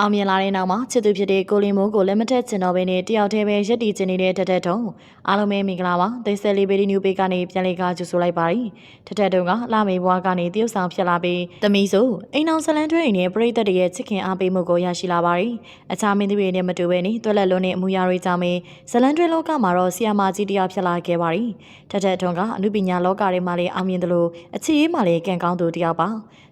အောင်မြင်လာတဲ့နောက်မှာချစ်သူဖြစ်တဲ့ကိုလင်မိုးကိုလက်မထက်ချင်တော့ဘဲနဲ့တယောက်တည်းပဲရက်တီချင်နေတဲ့ထက်ထက်တုံအားလုံးပဲမင်္ဂလာပါသိဆယ်လေးဘေဒီနျူပေကနေပြန်လေးကားကြိုဆိုလိုက်ပါရီထက်ထက်တုံကလာမေဘွားကနေတရုတ်ဆောင်ဖြစ်လာပြီးသမီးဆိုအိမ်အောင်ဇလန်းတွဲအိမ်နဲ့ပရိသတ်တွေရဲ့ချစ်ခင်အားပေးမှုကိုရရှိလာပါရီအခြားမင်းသမီးတွေနဲ့မတူဘဲနဲ့တွက်လက်လွန်းတဲ့အမူအရာတွေကြောင့်ပဲဇလန်းတွဲလောကမှာတော့ဆီယာမာကြီးတယောက်ဖြစ်လာခဲ့ပါရီထက်ထက်တုံကအမှုပညာလောကတွေမှာလည်းအောင်မြင်တယ်လို့အခြေရေးမှာလည်းကံကောင်းသူတယောက်ပါ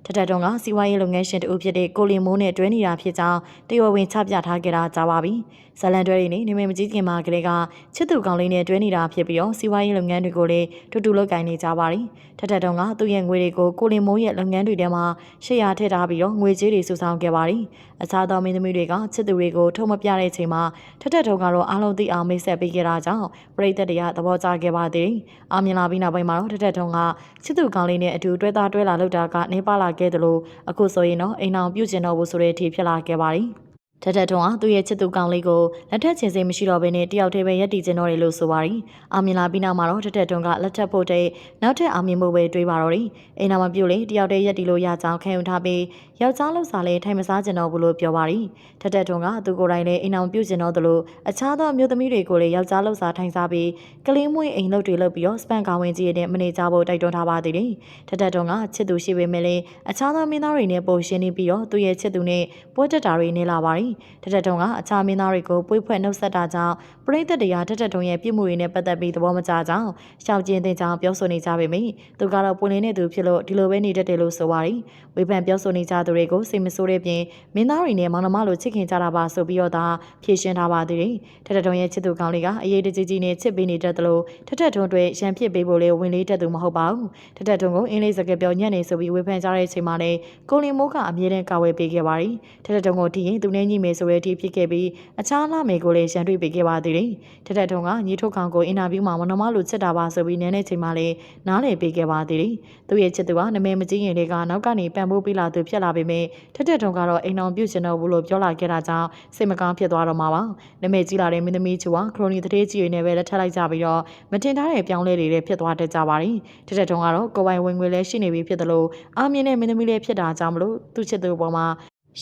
ထက်ထက်တုံကစီးပွားရေးလုပ်ငန်းရှင်တူဖြစ်တဲ့ကိုလင်မိုးနဲ့တွဲနေတာဖြစ်ကြောင်းတရုတ်ဝင်ချပြထားခဲ့တာကြာပါပြီ။ဇလန်တွဲတွေနဲ့နေမမကြီးခင်မှာကလေးကချစ်သူကောင်းလေးနဲ့တွဲနေတာဖြစ်ပြီးတော့စီးပွားရေးလုပ်ငန်းတွေကိုလည်းတူတူလုပ်ကိုင်နေကြပါရီ။ထက်ထက်တုံကသူ့ရဲ့ငွေတွေကိုကိုလင်မိုးရဲ့လုပ်ငန်းတွေထဲမှာရှေ့ရထည့်ထားပြီးတော့ငွေကြေးတွေစုဆောင်းခဲ့ပါရီ။အခြားသောမင်းသမီးတွေကချစ်သူတွေကိုထုံမပြတဲ့ချိန်မှာထက်ထက်တုံကတော့အားလုံးသိအောင်မိတ်ဆက်ပေးခဲ့တာကြောင့်ပရိသတ်တွေကသဘောကျခဲ့ပါသေးတယ်။အာမြင်လာပြီးနောက်ပိုင်းမှာတော့ထက်ထက်တုံကချစ်သူကောင်းလေးနဲ့အတူတွဲသားတွဲလာလောက်တာကနေပါလာခဲ့တယ်လို့အခုဆိုရင်တော့အိမ်အောင်ပြုတ်ကျင်တော့ဘူးဆိုတဲ့အထိဖြစ်လာခဲ့ပါရီ။ ထထထုံကသူ့ရဲ့ချစ်သူကောင်လေးကိုလက်ထက်ချင်စိတ်မရှိတော့ဘဲနဲ့တယောက်တည်းပဲရက်တည်ကျင်တော့တယ်လို့ဆိုပါရီအောင်မြင်လာပြီးနောက်မှာတော့ထထထုံကလက်ထက်ဖို့တဲ့နောက်ထပ်အောင်မြင်မှုပဲတွေးပါတော့တယ်အိမ်နာမပြုတ်လေတယောက်တည်းရက်တည်လို့ရကြောင်းခံယူထားပြီးယောက်ျားလို့စားလဲထိုင်မစားကျင်တော့ဘူးလို့ပြောပါရီထထထုံကသူကိုယ်တိုင်လည်းအိမ်အောင်ပြုတ်ကျင်တော့တယ်လို့အခြားသောမျိုးသမီးတွေကိုလည်းယောက်ျားလို့စားထိုင်စားပြီးကလေးမွေးအိမ်လုပ်တွေလုပ်ပြီးတော့စပန်ကောင်ဝင်ကြီးရဲ့မနေကြဖို့တိုက်တွန်းထားပါသေးတယ်ထထထုံကချစ်သူရှိပေမဲ့လည်းအခြားသောမင်းသားတွေနဲ့ပုံရှင်းနေပြီးတော့သူ့ရဲ့ချစ်သူနဲ့ပွဲတက်တာတွေနေလာပါရီထထထုံကအခြားမင်းသားတွေကိုပွေးဖွဲ့နှုတ်ဆက်တာကြောင့်ပရိသတ်တရားထထထုံရဲ့ပြစ်မှုတွေနဲ့ပတ်သက်ပြီးသဘောမကျကြောင်းရှောက်ကျင်းတဲ့ကြောင်းပြောဆိုနေကြပေမယ့်သူကတော့ပွင့်လင်းတဲ့သူဖြစ်လို့ဒီလိုပဲနေတတ်တယ်လို့ဆိုပါရီဝေဖန်ပြောဆိုနေကြသူတွေကိုစိတ်မဆိုးတဲ့ပြင်မင်းသားတွေနဲ့မောင်နှမလိုချစ်ခင်ကြတာပါဆိုပြီးတော့သာဖြေရှင်းထားပါသေးတယ်ထထထုံရဲ့ချစ်သူကောင်းလေးကအရေးတကြီးကြီးနဲ့ချစ်ပေးနေတတ်တယ်လို့ထထထုံတွေရန်ဖြစ်ပေးဖို့လေဝင်လေးတက်သူမဟုတ်ပါဘူးထထထုံကိုအင်းလေးစကားပြောညံ့နေဆိုပြီးဝေဖန်ကြတဲ့အချိန်မှာလည်းကိုလင်မိုးကအမြဲတမ်းကာဝယ်ပေးခဲ့ပါရီထထထုံကိုတည်ရင်သူနဲ့ညီမေဆိုတဲ့အထိဖြစ်ခဲ့ပြီးအခြားလာမေကိုလည်းရန်တွေ့ပေးခဲ့ပါသေးတယ်ထထထုံကညီထုတ်ခေါင်ကိုအင်တာဗျူးမှာမနမလိုချစ်တာပါဆိုပြီးနည်းနည်းချိန်မှလည်းနားလည်ပေးခဲ့ပါသေးတယ်သူရဲ့ချစ်သူကနမဲမကြီးရင်တွေကနောက်ကနေပံ့ပိုးပေးလာသူဖြစ်လာပေမဲ့ထထထုံကတော့အိမ်အောင်ပြုတ်ချင်တော့ဘူးလို့ပြောလာခဲ့တာကြောင့်စိတ်မကောင်းဖြစ်သွားတော့မှာပါနမဲကြီးလာတဲ့မင်းသမီးချူကခရိုနီတရေကြီးတွေနဲ့ပဲလက်ထပ်လိုက်ကြပြီးတော့မတင်ထားတဲ့ပြောင်းလဲတွေလည်းဖြစ်သွားတတ်ကြပါတယ်ထထထုံကတော့ကိုပိုင်ဝင်ငွေလည်းရှိနေပြီဖြစ်တယ်လို့အာမြင်တဲ့မင်းသမီးလေးဖြစ်တာကြောင့်မလို့သူ့ချစ်သူပေါ်မှာ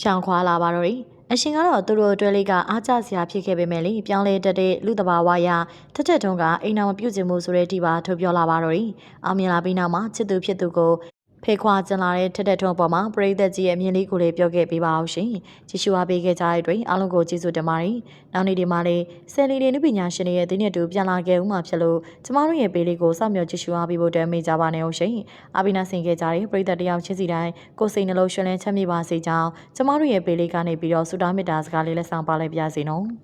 ရှောင်ခွာလာပါတော့တယ် အရှင်ကတော့သူတို့အတွဲလေးကအားကျစရာဖြစ်ခဲ့ပေမဲ့လေပြောင်းလဲတတ်တဲ့လူတဘာဝရထက်ထက်ထုံးကအိမ်တော်မပြုတ်ချင်မှုဆိုတဲ့ဒီပါထုတ်ပြောလာပါတော့တယ်။အောင်မြင်လာပြီးနောက်မှာချစ်သူဖြစ်သူကို ဖေခွာကျင်လာတဲ့ထက်ထက်ထုံးအပေါ်မှာပရိသတ်ကြီးရဲ့အမြင်လေးကိုလည်းပြောခဲ့ပေးပါအောင်ရှင်။ကြည့်ရှုအားပေးခဲ့ကြတဲ့အတွက်အားလုံးကိုကျေးဇူးတင်ပါတယ်။နောက်နေ့ဒီမှာလည်းဆယ်လီတွေနုပညာရှင်တွေရဲ့ဒီနေ့တူပြန်လာခဲ့ဦးမှာဖြစ်လို့ကျမတို့ရဲ့ပေးလေးကိုစောင့်မျှော်ကြည့်ရှုအားပေးဖို့တမ်းမေးကြပါနဲ့အောင်ရှင်။အာဘိနာဆင်ခဲ့ကြတဲ့ပရိသတ်တယောက်ချင်းစီတိုင်းကိုယ်စိတ်နှလုံးရှင်လန်းချမ်းမြေပါစေကြောင်းကျမတို့ရဲ့ပေးလေးကနေပြီးတော့ဆုတောင်းမေတ္တာစကားလေးလက်ဆောင်ပါလိုက်ပါစေနော်။